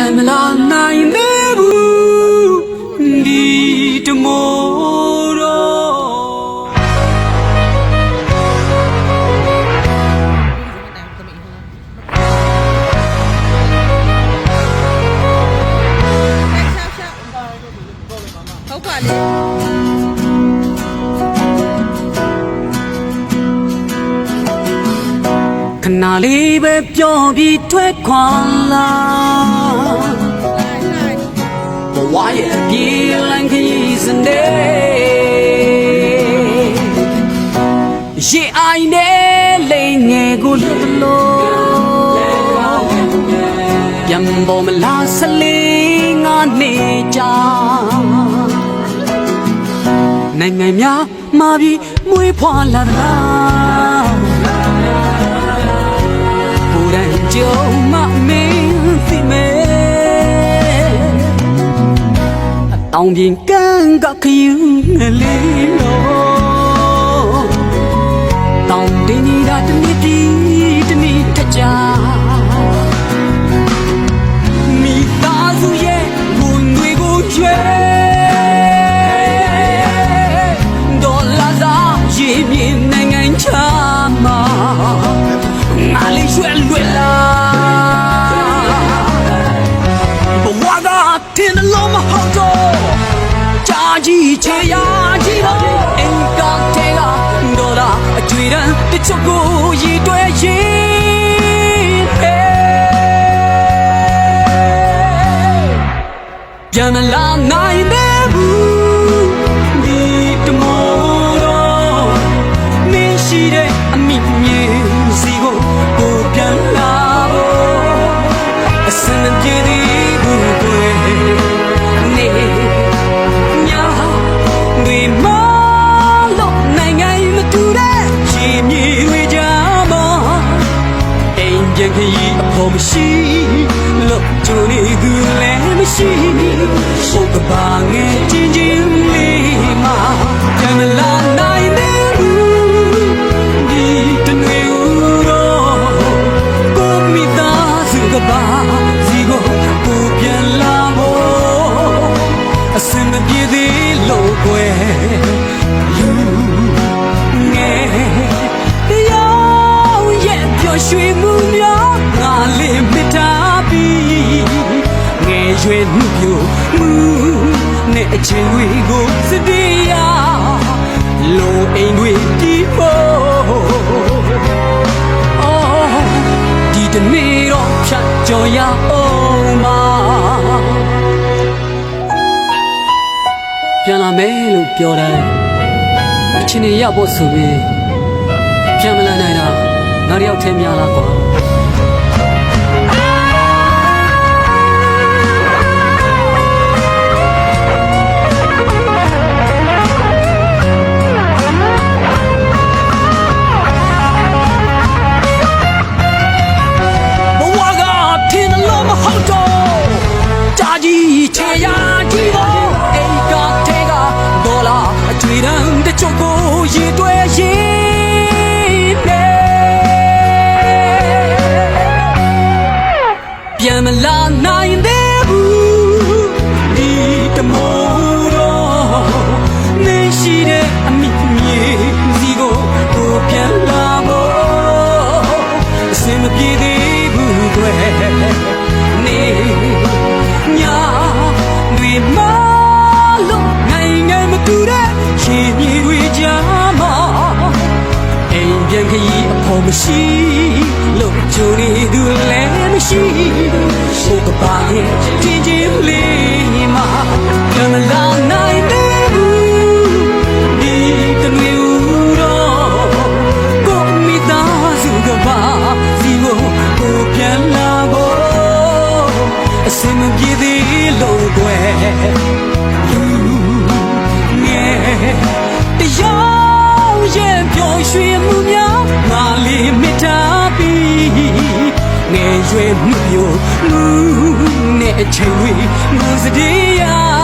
ပြန်မလာနိုင်သေးဘူးဒီတမိုးတော့ဟုတ်ပါလေခဏလေးပဲပြောပြီးထွက်ခွာလာ ကိုလွတ်လို့ပြန်ပေါ်မလားဆလေးငါနေကြနိုင်ငံများမှာပြီးမွေးဖွာလာတာကိုယ်တိုင်ကြုံမမင်းသိမယ်အတောင်ပြင်ကန်းကခယူငလေးလို့တောင်တင်နေတာတ ပြန်မလာနိုင်သေးဘူးဒီတမောတော့မင်းရှိတဲ့အမိမြေစီကိုကိုပြန်လာဖို့အစင်မပြေသေးဘူးကွယ်နေညာတွေမလို့နိုင်ငံမတူတဲ့ချီမြေတွေကြမှာအိမ်ပြန်ခရီးအဖို့မရှိလို့ကြိုနေသူလည်း မရှိဘုတ်ကပါငယ်ချင်းချင်းလေးမှာပြန်မလာနိုင်သေးဘူးဒီတနွေဦးတော့ကိုမိသားစုကပါစီကိုကိုပြန်လာဖို့အစင်မပြေသေးလို့ကွယ် ငယ်ရွယ်မှုပြိုမှုနဲ့အချင်းတွေကိုစတရားလိုအိမ်တွေတီးဖို့အော်ဒီတနေ့တော့ဖြတ်ကျော်ရအောင်ပါပြန်လာမယ်လို့ပြောတယ်အချင်းတွေရောက်ဖို့ဆိုပြီးပြန်မလာနိုင်တာငါတယောက်တည်းများလားကွာ ခရီးအဖို့မရှိလို့ကြိုနေသူလည်းမရှိဘုကပါရဲ့ချင်းချင်းလေးမှာကမလာနိုင်သေးဘူးဒီတနွေဦးတော့ကိုမိသားစုကပါစီကိုကိုပြန်လာဖို့အစင်မပြေသေးလို့ကွယ်လူငယ်တရားရဲ့ပျော်ရွှင်မှုများ ငယ်ရွယ်မှုပြိုမှုနဲ့အချိန်တွေငုံစတရား